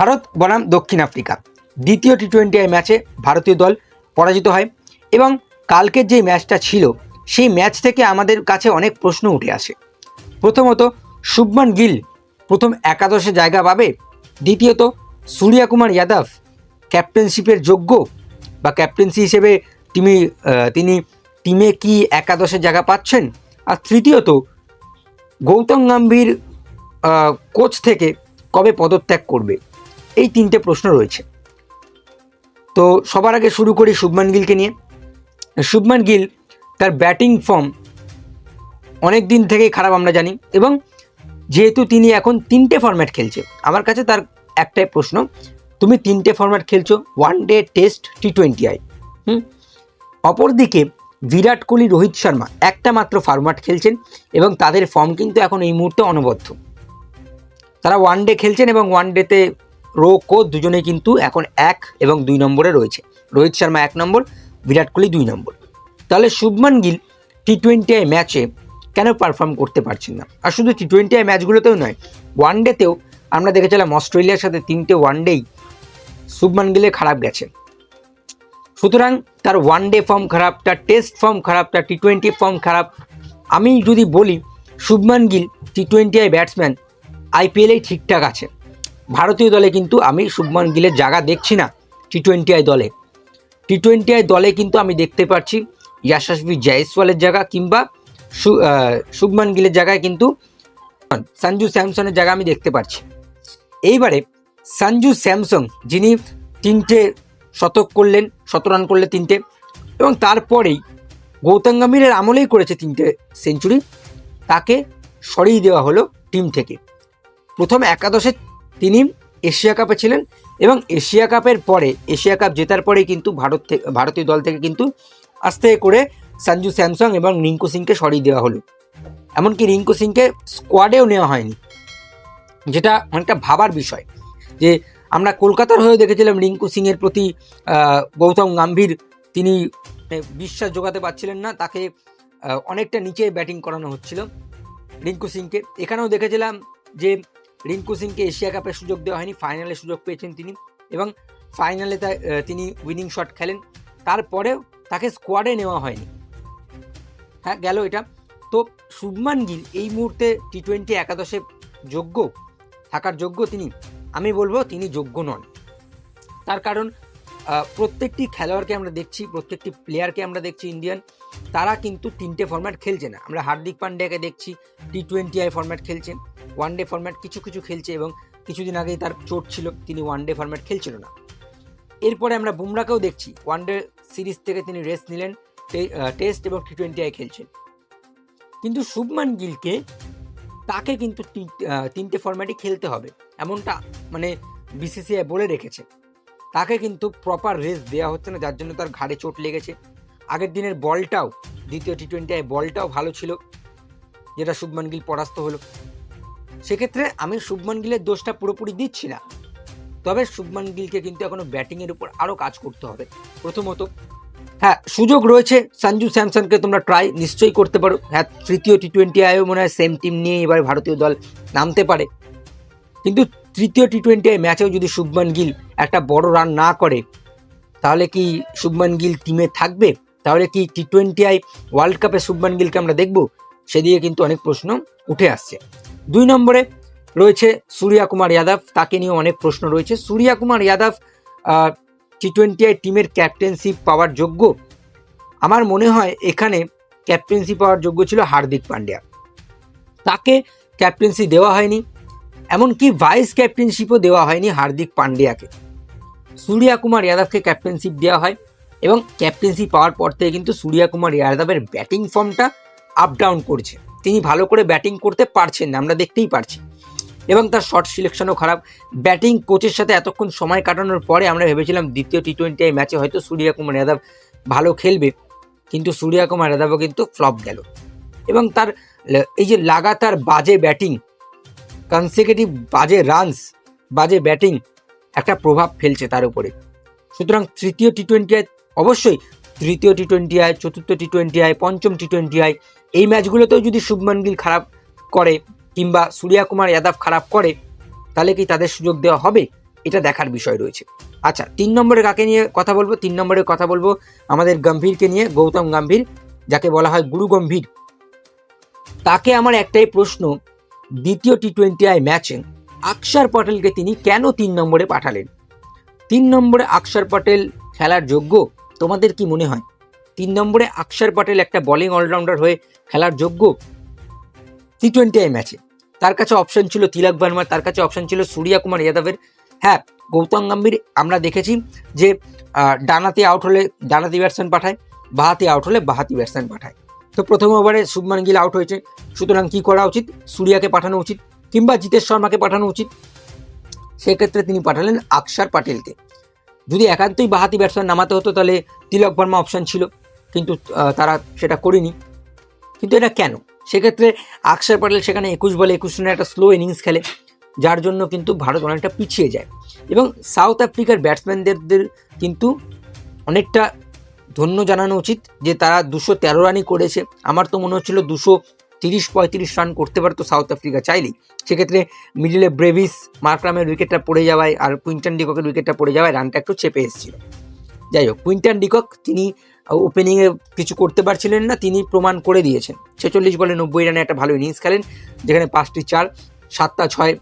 ভারত বনাম দক্ষিণ আফ্রিকা। দ্বিতীয় টি টোয়েন্টি আই ম্যাচে ভারতীয় দল পরাজিত হয় এবং কালকের যে ম্যাচটা ছিল, সেই ম্যাচ থেকে আমাদের কাছে অনেক প্রশ্ন উঠে আসে। প্রথমত, শুভমান গিল প্রথম একাদশে জায়গা পাবে। দ্বিতীয়ত সূর্যা কুমার যাদব ক্যাপ্টেনশিপের যোগ্য বা ক্যাপ্টেন্সি হিসেবে তিনি তিনি টিমে কি একাদশে জায়গা পাচ্ছেন? আর তৃতীয়ত, গৌতম গম্ভীর কোচ থেকে কবে পদত্যাগ করবে? এই তিনটে প্রশ্ন রয়েছে। তো সবার আগে শুরু করি শুভমান গিলকে নিয়ে। শুভমান গিল তার ব্যাটিং ফর্ম অনেক দিন থেকেই খারাপ আমরা জানি এবং যেহেতু তিনি এখন তিনটে ফরম্যাট খেলছে, আমার কাছে তার একটাই প্রশ্ন, তুমি তিনটে ফরম্যাট খেলছো one day test T twenty I. হুম? অপরদিকে বিরাট কোহলি, রোহিত শর্মা একটা মাত্র ফরম্যাট খেলছেন এবং তাদের ফর্ম কিন্তু এখন এই মুহূর্তে অনবদ্য। তারা ওয়ান ডে খেলছেন এবং ওয়ান ডেতে রো কোচ দুজনেই কিন্তু এখন এক এবং দুই নম্বরে রয়েছে। রোহিত শর্মা এক নম্বর, বিরাট কোহলি দুই নম্বর। তাহলে Shubman Gill T twenty I ম্যাচে কেন পারফর্ম করতে পারছেন না? আর শুধু টি টোয়েন্টি আই ম্যাচগুলোতেও নয় ওয়ান ডেতেও আমরা দেখেছিলাম অস্ট্রেলিয়ার সাথে তিনটে ওয়ান ডেই শুভমান গিলের খারাপ গেছে। সুতরাং তার ওয়ান ডে ফর্ম খারাপ, তার টেস্ট ফর্ম খারাপ, তার টি টোয়েন্টি ফর্ম খারাপ। আমি যদি বলি, Shubman Gill T twenty I batsman আইপিএলেই ঠিকঠাক আছে। ভারতীয় দলে কিন্তু আমি শুভমান গিলের জায়গা দেখছি না টি টোয়েন্টি আই দলে। টি টোয়েন্টি আই দলে কিন্তু আমি দেখতে পাচ্ছি ইয়াশাসবি জয়সওয়ালের জায়গা কিংবা শুভমান গিলের জায়গায় কিন্তু সঞ্জু স্যামসনের জায়গা আমি দেখতে পাচ্ছি। এইবারে সঞ্জু স্যামসং, যিনি তিনটে শতক করলেন শত রান করলে তিনটে, এবং তারপরেই গৌতম গম্ভীরের আমলেই করেছে তিনটে সেঞ্চুরি তাকে সরিয়ে দেওয়া হলো টিম থেকে। প্রথম একাদশে তিনি এশিয়া কাপে ছিলেন এবং এশিয়া কাপের পরে, এশিয়া কাপ জেতার পরেই কিন্তু ভারত থেকে ভারতীয় দল থেকে কিন্তু আস্তে করে সঞ্জু স্যামসং এবং রিঙ্কু সিংকে সরিয়ে দেওয়া হলো। এমনকি রিঙ্কু সিংকে স্কোয়াডেও নেওয়া হয়নি। যেটা অনেকটা ভাবার বিষয় যে আমরা কলকাতার হয়েও দেখেছিলাম রিঙ্কু সিংয়ের প্রতি গৌতম গাম্ভীর তিনি বিশ্বাস জোগাতে পারছিলেন না, তাকে অনেকটা নিচে ব্যাটিং করানো হচ্ছিল রিঙ্কু সিংকে। এখানেও দেখেছিলাম যে রিঙ্কু সিংকে এশিয়া কাপের সুযোগ দেওয়া হয়নি, ফাইনালে সুযোগ পেয়েছেন তিনি এবং ফাইনালে তিনি উইনিং শট খেলেন। তারপরেও তাকে স্কোয়াডে নেওয়া হয়নি। হ্যাঁ গেল এটা। তো শুভমান গিল, এই মুহূর্তে টি টোয়েন্টি একাদশে যোগ্য, থাকার যোগ্য তিনি। আমি বলব তিনি যোগ্য নন। তার কারণ প্রত্যেকটি খেলোয়াড়কে আমরা দেখছি, প্রত্যেকটি প্লেয়ারকে আমরা দেখছি ইন্ডিয়ান তারা কিন্তু তিনটে ফরম্যাট খেলছে না। আমরা হার্দিক পান্ডিয়াকে দেখছি টি টোয়েন্টি আই ফরম্যাট খেলছেন। ওয়ান ডে ফরম্যাট কিছু কিছু খেলছে এবং কিছুদিন আগেই তার চোট ছিল, তিনি ওয়ান ডে ফরম্যাট খেলছিল না। এরপরে আমরা বুমরাকেও দেখছি ওয়ান ডে সিরিজ থেকে তিনি রেস্ট নিলেন টেস্ট এবং টি টোয়েন্টি আই খেলছেন। কিন্তু শুভমান গিলকে তাকে কিন্তু তিনটে ফরম্যাটই খেলতে হবে, এমনটা মানে বিসিসিআই বলে রেখেছে। তাকে কিন্তু প্রপার রেস্ট দেওয়া হচ্ছে না, যার জন্য তার ঘাড়ে চোট লেগেছে। আগের দিনের বলটাও, দ্বিতীয় টি টোয়েন্টি আই বলটাও ভালো ছিল, যেটা শুভমান গিল পরাস্ত হলো। সেক্ষেত্রে আমি শুভমান গিলের দোষটা পুরোপুরি দিচ্ছি না। তবে শুভমান গিলকে কিন্তু এখনও ব্যাটিংয়ের উপর আরও কাজ করতে হবে। প্রথমত হ্যাঁ সুযোগ রয়েছে। সঞ্জু স্যামসনকে তোমরা ট্রাই নিশ্চয়ই করতে পারো। হ্যাঁ তৃতীয় টি টোয়েন্টি আইও মনে হয় সেম টিম নিয়ে এবার ভারতীয় দল নামতে পারে। কিন্তু তৃতীয় টি টোয়েন্টি আই ম্যাচেও যদি শুভমান গিল একটা বড় রান না করে, তাহলে কি শুভমান গিল টিমে থাকবে? তাহলে কি টি টোয়েন্টি আই ওয়ার্ল্ড কাপে শুভমান গিলকে আমরা দেখব? সেদিকে কিন্তু অনেক প্রশ্ন উঠে আসছে। দুই নম্বরে রয়েছে সূর্যা কুমার যাদব। তাকে নিয়ে অনেক প্রশ্ন রয়েছে। Surya Kumar Yadav T twenty I টিমের ক্যাপ্টেন্সি পাওয়ার যোগ্য। আমার মনে হয় এখানে ক্যাপ্টেন্সি পাওয়ার যোগ্য ছিল হার্দিক পান্ডিয়া। তাকে ক্যাপ্টেন্সি দেওয়া হয়নি, এমনকি ভাইস ক্যাপ্টেনশিপও দেওয়া হয়নি হার্দিক পান্ডিয়াকে। সূর্যা কুমার যাদবকে ক্যাপ্টেনশিপ দেওয়া হয় এবং ক্যাপ্টেন্সি পাওয়ার পর থেকে কিন্তু সূর্যা কুমার যাদবের ব্যাটিং ফর্মটা আপ ডাউন করছে। তিনি ভালো করে ব্যাটিং করতে পারছেন না, আমরা দেখতেই পারছি। এবং তার শর্ট সিলেকশনও খারাপ। ব্যাটিং কোচের সাথে এতক্ষণ সময় কাটানোর পরে আমরা ভেবেছিলাম দ্বিতীয় টি টোয়েন্টি ম্যাচে হয়তো সূর্যা কুমার যাদব ভালো খেলবে, কিন্তু সূর্যা কুমার যাদবও কিন্তু ফ্লপ গেল। এবং তার এই যে লাগাতার বাজে ব্যাটিং কনসিকিউটিভ বাজে রানস বাজে ব্যাটিং, একটা প্রভাব ফেলছে তার উপরে। সুতরাং তৃতীয় টি টোয়েন্টি অবশ্যই তৃতীয় টি টোয়েন্টি আই চতুর্থ টি টোয়েন্টি আই পঞ্চম টি টোয়েন্টি আই এই ম্যাচগুলোতেও যদি শুভমান গিল খারাপ করে কিংবা সূর্যা কুমার যাদব খারাপ করে, তাহলে কি তাদের সুযোগ দেওয়া হবে? এটা দেখার বিষয় রয়েছে। আচ্ছা তিন নম্বরে কাকে নিয়ে কথা বলব? তিন নম্বরে কথা বলব আমাদের গম্ভীরকে নিয়ে, গৌতম গম্ভীর, যাকে বলা হয় গুরু গম্ভীর। তাকে আমার একটাই প্রশ্ন, দ্বিতীয় টি টোয়েন্টি আই ম্যাচে আকসার পটেলকে তিনি কেন তিন নম্বরে পাঠালেন? তিন নম্বরে আকসার পটেল খেলার যোগ্য, তোমাদের কি মনে হয়? তিন নম্বরে আকসার পটেল একটা বোলিং অলরাউন্ডার হয়ে খেলার যোগ্য টি টোয়েন্টি আই ম্যাচে তার কাছে অপশন ছিল তিলক ভার্মা তার কাছে অপশন ছিল সূর্যা কুমার যাদবের হ্যাঁ গৌতম গম্ভীর আমরা দেখেছি যে ডানাতে আউট হলে ডানাতি ব্যাটসম্যান পাঠায়, বাহাতি আউট হলে বাহাতি ব্যাটসম্যান পাঠায়। তো প্রথম ওভারে শুভমান গিল আউট হয়েছে। সুতরাং কি করা উচিত? সূর্যাকে পাঠানো উচিত কিংবা জিতেশ শর্মাকে পাঠানো উচিত? সেক্ষেত্রে তিনি পাঠালেন আকসার পাটেলকে। যদি একান্তই বাহাতি ব্যাটসম্যান নামাতে হতো তাহলে তিলক ভার্মা অপশন ছিল। কিন্তু তারা সেটা করেনি। কিন্তু এটা কেন? সেক্ষেত্রে আকসার প্যাটেল সেখানে একুশ বলে একুশ রানের একটা স্লো ইনিংস খেলে, যার জন্য কিন্তু ভারত অনেকটা পিছিয়ে যায়। এবং সাউথ আফ্রিকার ব্যাটসম্যানদের কিন্তু অনেকটা ধন্য জানানো উচিত যে তারা দুশো তেরো রানই করেছে। আমার তো মনে হচ্ছিল দুশো তিরিশ পঁয়ত্রিশ রান করতে পারতো সাউথ আফ্রিকা চাইলেই। সেক্ষেত্রে মিডিলে ব্রেভিস মার্করামের উইকেটটা পড়ে যাওয়ায় আর কুইন্টন ডিককের উইকেটটা পড়ে যাওয়ায় রানটা একটু চেপে এসেছিল। যাই হোক, কুইন্টন ডিকক তিনি ওপেনিংয়ে কিছু করতে পারছিলেন না তিনি প্রমাণ করে দিয়েছেন। ছেচল্লিশ বলে নব্বই রানে একটা ভালো ইনিংস খেলেন, যেখানে পাঁচটি চার, সাতটা ছয়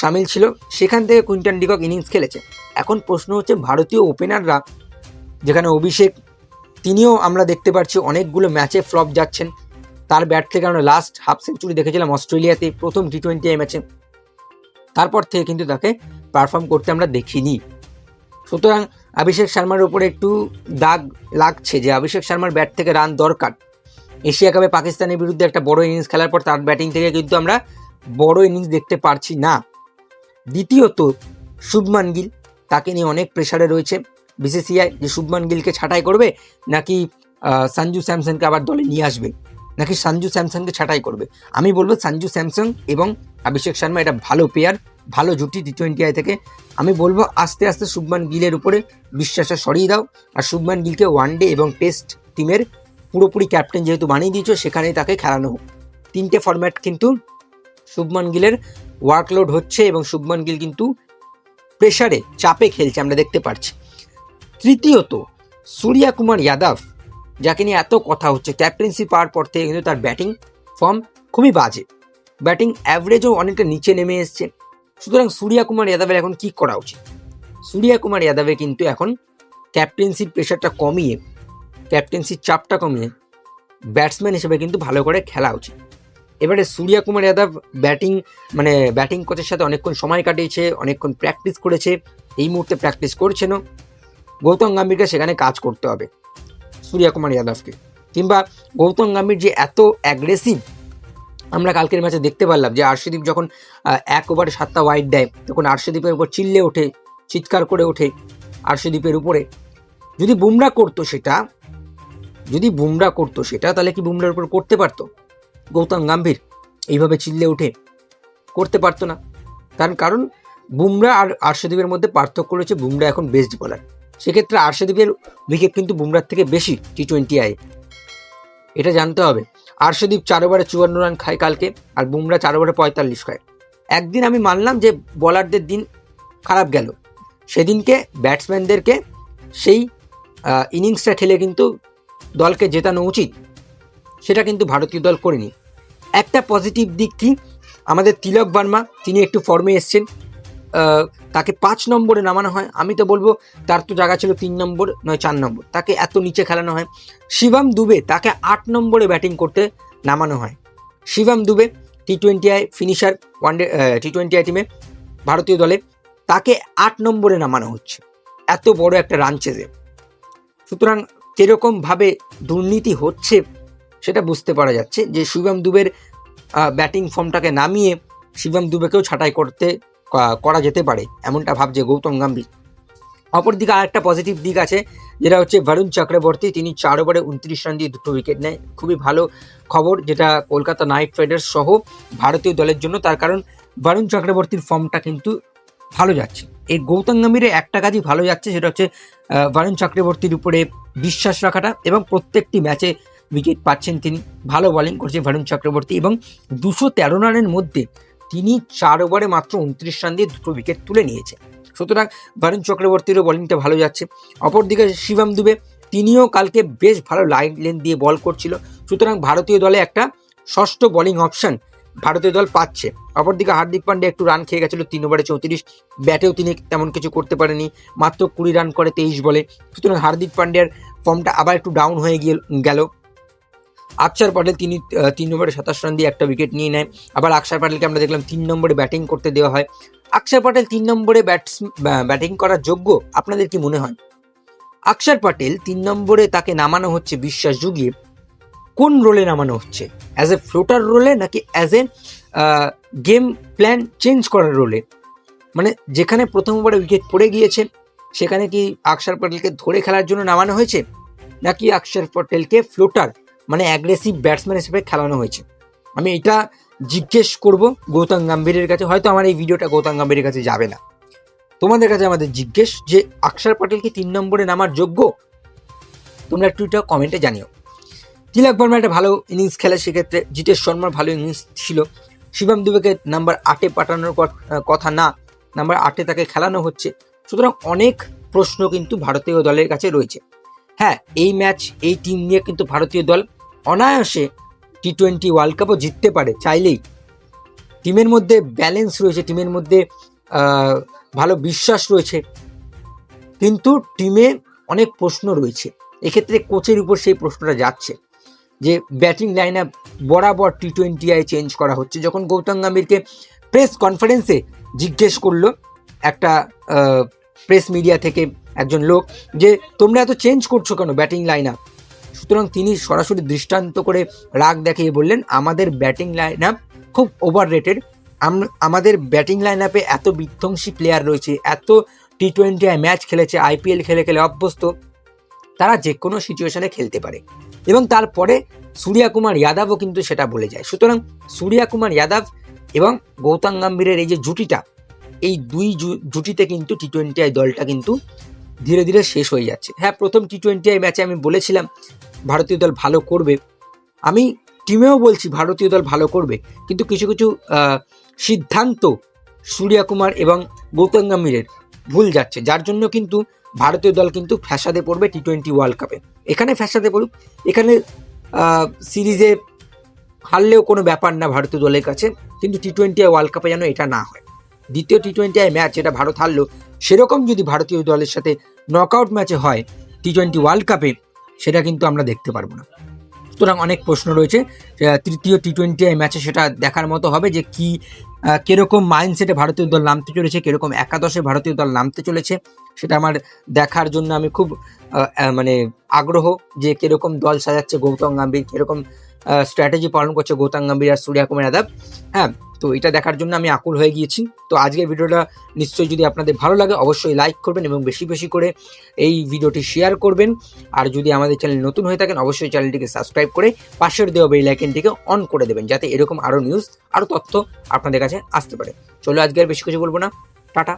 সামিল ছিল। সেখান থেকে কুইন্টন ডিকক ইনিংস খেলেছে। এখন প্রশ্ন হচ্ছে, ভারতীয় ওপেনাররা যেখানে অভিষেক, তিনিও আমরা দেখতে পাচ্ছি অনেকগুলো ম্যাচে ফ্লপ যাচ্ছেন। তার ব্যাট থেকে আমরা লাস্ট হাফ সেঞ্চুরি দেখেছিলাম, অস্ট্রেলিয়াতে প্রথম টি টোয়েন্টি ম্যাচে তারপর থেকে কিন্তু তাকে পারফর্ম করতে আমরা দেখিনি। সুতরাং অভিষেক শর্মার উপরে একটু দাগ লাগছে যে অভিষেক শর্মার ব্যাট থেকে রান দরকার। এশিয়া কাপে পাকিস্তানের বিরুদ্ধে একটা বড় ইনিংস খেলার পর তার ব্যাটিং থেকে কিন্তু আমরা বড় ইনিংস দেখতে পারছি না। দ্বিতীয়ত, শুভমান গিল, তাকে নিয়ে অনেক প্রেসারে রয়েছে। বিসিসিআই যে শুভমান গিলকে ছাঁটাই করবে, নাকি সঞ্জু স্যামসনকে আবার দলে নিয়ে আসবে? নাকি সঞ্জু স্যামসনকে ছাঁটাই করবে? আমি বলব সঞ্জু স্যামসন এবং অভিষেক শর্মা এটা ভালো পেয়ার ভালো জুটি টি টোয়েন্টি আই থেকে। আমি বলব, আস্তে আস্তে শুভমান গিলের উপরে বিশ্বাসটা সরিয়ে দাও। আর শুভমান গিলকে ওয়ানডে এবং টেস্ট টিমের পুরোপুরি ক্যাপ্টেন যেহেতু বানিয়ে দিয়েছ, সেখানেই তাকে খেলানো হোক। তিনটে ফরম্যাট কিন্তু শুভমান গিলের ওয়ার্কলোড হচ্ছে এবং শুভমান গিল কিন্তু প্রেশারে চাপে খেলছে, আমরা দেখতে পাচ্ছি তৃতীয়ত, সূর্যা কুমার যাদব, যাকে নিয়ে এত কথা হচ্ছে ক্যাপ্টেন্সি পাওয়ার পর থেকে কিন্তু তার ব্যাটিং ফর্ম খুবই বাজে। ব্যাটিং অ্যাভারেজও অনেকটা নিচে নেমে এসছে। সুতরাং সূর্যা কুমার যাদবের এখন কি করা উচিত? সূর্যা কুমার যাদবের কিন্তু এখন ক্যাপ্টেন্সির প্রেশারটা কমিয়ে ক্যাপ্টেন্সির চাপটা কমিয়ে ব্যাটসম্যান হিসেবে কিন্তু ভালো করে খেলা উচিত। এবারে সূর্যা কুমার যাদব ব্যাটিং মানে ব্যাটিং কোচের সাথে অনেকক্ষণ সময় কাটিয়েছে, অনেকক্ষণ প্র্যাকটিস করেছে, এই মুহূর্তে প্র্যাকটিস করছেন গৌতম গাম্ভীরকে সেখানে কাজ করতে হবে সূর্যা কুমার যাদবকে। কিংবা গৌতম গাম্ভীর যে এত অ্যাগ্রেসিভ আমরা কালকের ম্যাচে দেখতে পারলাম যে আর্শদীপ যখন এক ওভারে সাতটা ওয়াইড দেয়, তখন আর্শদীপের উপর চিল্লে ওঠে, চিৎকার করে ওঠে আর্শদীপের উপরে। যদি বুমরা করতো সেটা, যদি বুমরা করতো সেটা, তাহলে কি বুমরার উপর করতে পারতো? গৌতম গাম্ভীর এইভাবে চিল্লে ওঠে, করতে পারতো না। তার কারণ, বুমরা আর আর্শদীপের মধ্যে পার্থক্য রয়েছে, বুমরা এখন বেস্ট বলার সেক্ষেত্রে আর্শদীপের উইকেট কিন্তু বুমরার থেকে বেশি টি টোয়েন্টি আই এটা জানতে হবে। আর্শদীপ চার ওভারে চুয়ান্ন রান খায় কালকে, আর বুমরা চার ওভারে পঁয়তাল্লিশ খায়। একদিন আমি মানলাম যে বলারদের দিন খারাপ গেল। সেদিনকে ব্যাটসম্যানদেরকে সেই ইনিংসটা খেলে কিন্তু দলকে জেতানো উচিত, সেটা কিন্তু ভারতীয় দল করেনি। একটা পজিটিভ দিক কি? আমাদের তিলক বার্মা, তিনি একটু ফর্মে এসছেন। তাকে পাঁচ নম্বরে নামানো হয়। আমি তো বলব, তার তো জায়গা ছিল তিন নম্বর, নয় চার নম্বর। তাকে এত নিচে খেলানো হয়। শিবম দুবে তাকে আট নম্বরে ব্যাটিং করতে নামানো হয়। Shivam Dube T twenty I finisher one day T twenty I টিমে ভারতীয় দলে, তাকে আট নম্বরে নামানো হচ্ছে। এত বড় একটা রান চেজে সুতরাং কীরকমভাবে দুর্নীতি হচ্ছে, সেটা বুঝতে পারা যাচ্ছে যে শিবম দুবের ব্যাটিং ফর্মটাকে নামিয়ে শিবম দুবেকেও ছাঁটাই করতে করা যেতে পারে, এমনটা ভাবছে গৌতম গম্ভীর। অপরদিকে আরেকটা পজিটিভ দিক আছে, যেটা হচ্ছে বরুণ চক্রবর্তী তিনি চার ওভারে উনত্রিশ রান দিয়ে দুটো উইকেট নেয়। খুবই ভালো খবর, যেটা কলকাতা নাইট রাইডার্স সহ ভারতীয় দলের জন্য, তার কারণ বরুণ চক্রবর্তীর ফর্মটা কিন্তু ভালো যাচ্ছে। এই গৌতম গম্ভীরের একটা কাজই ভালো যাচ্ছে, সেটা হচ্ছে বরুণ চক্রবর্তীর উপরে বিশ্বাস রাখাটা এবং প্রত্যেকটি ম্যাচে উইকেট পাচ্ছেন তিনি। ভালো বোলিং করছে বরুণ চক্রবর্তী এবং দুশো তেরো রানের মধ্যে তিনি চার ওভারে মাত্র উনত্রিশ রান দিয়ে দুটো উইকেট তুলে নিয়েছে সুতরাং বরুণ চক্রবর্তীরও বোলিংটা ভালো যাচ্ছে। অপরদিকে শিবম দুবে, তিনিও কালকে বেশ ভালো লাইন লেন দিয়ে বল করছিল। সুতরাং ভারতীয় দলে একটা ষষ্ঠ বোলিং অপশন ভারতীয় দল পাচ্ছে। অপরদিকে হার্দিক পান্ডে একটু রান খেয়ে গেছিল, তিন ওভারে চৌত্রিশ। ব্যাটেও তিনি তেমন কিছু করতে পারেনি মাত্র কুড়ি রান করে তেইশ বলে। সুতরাং হার্দিক পান্ডিয়ার ফর্মটা আবার একটু ডাউন হয়ে গিয়ে গেল। আকসার প্যাটেল তিনি তিন নম্বরে সাতাশ রান দিয়ে একটা উইকেট নিয়ে নেয়। আবার আকসার পাটেলকে আমরা দেখলাম তিন নম্বরে ব্যাটিং করতে দেওয়া হয়। আকসার প্যাটেল তিন নম্বরে ব্যাটস ব্যাটিং করার যোগ্য আপনাদের কি মনে হয়? আকসার পাটেল তিন নম্বরে তাকে নামানো হচ্ছে বিশ্বাস জুগিয়ে। কোন রোলে নামানো হচ্ছে? অ্যাজ এ ফ্লোটার রোলে নাকি as a game plan change করার রোলে মানে যেখানে প্রথম ওভারে উইকেট পড়ে গিয়েছে, সেখানে কি আকসার প্যাটেলকে ধরে খেলার জন্য নামানো হয়েছে? নাকি আকসার প্যাটেলকে ফ্লোটার মানে অ্যাগ্রেসিভ ব্যাটসম্যান হিসেবে খেলানো হয়েছে। আমি এটা জিজ্ঞেস করব গৌতম গম্ভীরের কাছে, হয়তো আমার এই ভিডিওটা গৌতম গম্ভীরের কাছে যাবে না। তোমাদের কাছে আমাদের জিজ্ঞেস যে আকসার পাটেল কি তিন নম্বরে নামার যোগ্য? তোমরা এটা কমেন্টে জানিও। তিলক বর্মা একটা ভালো ইনিংস খেলে, সেক্ষেত্রে জিতেশ শর্মার ভালো ইনিংস ছিল। শিবম দুবেকে নাম্বার আটে পাঠানোর কথা না নাম্বার আটে তাকে খেলানো হচ্ছে। সুতরাং অনেক প্রশ্ন কিন্তু ভারতীয় দলের কাছে রয়েছে। হ্যাঁ এই ম্যাচ এই টিম নিয়ে কিন্তু ভারতীয় দল অনায়াসে টি টোয়েন্টি ওয়ার্ল্ড কাপও জিততে পারে, চাইলেই। টিমের মধ্যে ব্যালেন্স রয়েছে, টিমের মধ্যে ভালো বিশ্বাস রয়েছে। কিন্তু টিমে অনেক প্রশ্ন রয়েছে। এক্ষেত্রে কোচের উপর সেই প্রশ্নটা যাচ্ছে, যে ব্যাটিং লাইন আপ বরাবর টি টোয়েন্টি আই চেঞ্জ করা হচ্ছে। যখন গৌতম গম্ভীরকে প্রেস কনফারেন্সে জিজ্ঞেস করল একটা প্রেস মিডিয়া থেকে একজন লোক, যে তোমরা এত চেঞ্জ করছ কেন ব্যাটিং লাইন আপ সুতরাং তিনি সরাসরি দৃষ্টান্ত করে রাগ দেখিয়ে বললেন, আমাদের ব্যাটিং লাইন আপ খুব ওভার রেটেড আমাদের ব্যাটিং লাইন আপে এত বিধ্বংসী প্লেয়ার রয়েছে, এত টি টোয়েন্টি ম্যাচ খেলেছে আইপিএল খেলে খেলে অভ্যস্ত। তারা যে কোনো সিচুয়েশনে খেলতে পারে। এবং তারপরে সূর্যা কুমার যাদবও কিন্তু সেটা বলে যায়। সুতরাং সূর্যা কুমার যাদব এবং গৌতম গাম্ভীরের এই যে জুটিটা, এই দুই জুটিতে কিন্তু টি টোয়েন্টি আই দলটা কিন্তু ধীরে ধীরে শেষ হয়ে যাচ্ছে। হ্যাঁ প্রথম টি টোয়েন্টি আই ম্যাচে আমি বলেছিলাম ভারতীয় দল ভালো করবে। আমি টিমেও বলছি ভারতীয় দল ভালো করবে। কিন্তু কিছু কিছু সিদ্ধান্ত সূর্যা কুমার এবং গৌতম গম্ভীরের ভুল যাচ্ছে। যার জন্য কিন্তু ভারতীয় দল কিন্তু ফ্যাসাদে পড়বে টি টোয়েন্টি ওয়ার্ল্ড কাপে এখানে ফ্যাসাদে পড়ুক, এখানে সিরিজে হারলেও কোনো ব্যাপার না ভারতীয় দলের কাছে। কিন্তু টি টোয়েন্টি ওয়ার্ল্ড কাপে যেন এটা না হয়। দ্বিতীয় টি টোয়েন্টি আই ম্যাচ এটা ভারত হারলো, সেরকম যদি ভারতীয় দলের সাথে নকআউট ম্যাচে হয় টি টোয়েন্টি ওয়ার্ল্ড কাপে সেটা কিন্তু আমরা দেখতে পারব না। সুতরাং অনেক প্রশ্ন রয়েছে তৃতীয় টি টোয়েন্টি ম্যাচে সেটা দেখার মতো হবে যে, কি কীরকম কীরকম মাইন্ডসেটে ভারতীয় দল নামতে চলেছে, কীরকম একাদশে ভারতীয় দল নামতে চলেছে। সেটা আমার দেখার জন্য আমি খুব মানে আগ্রহ যে কীরকম দল সাজাচ্ছে গৌতম গম্ভীর, কীরকম স্ট্র্যাটেজি পালন করছে গৌতম গম্ভীর আর সূর্যা কুমার যাদব। হ্যাঁ তো এটা দেখার জন্য আমি আকুল হয়ে গিয়েছি। তো আজকের ভিডিওটা নিশ্চয়ই যদি আপনাদের ভালো লাগে অবশ্যই লাইক করবেন এবং বেশি বেশি করে এই ভিডিওটি শেয়ার করবেন। আর যদি আমাদের চ্যানেল নতুন হয়ে থাকেন অবশ্যই চ্যানেলটিকে সাবস্ক্রাইব করে পাশের দেওয়া বেল আইকনটিকে অন করে দেবেন যাতে এরকম আরও নিউজ আরও তথ্য আপনাদের কাছে আসতে পারে। চলো আজকে আর বেশি কিছু বলব না। টাটা।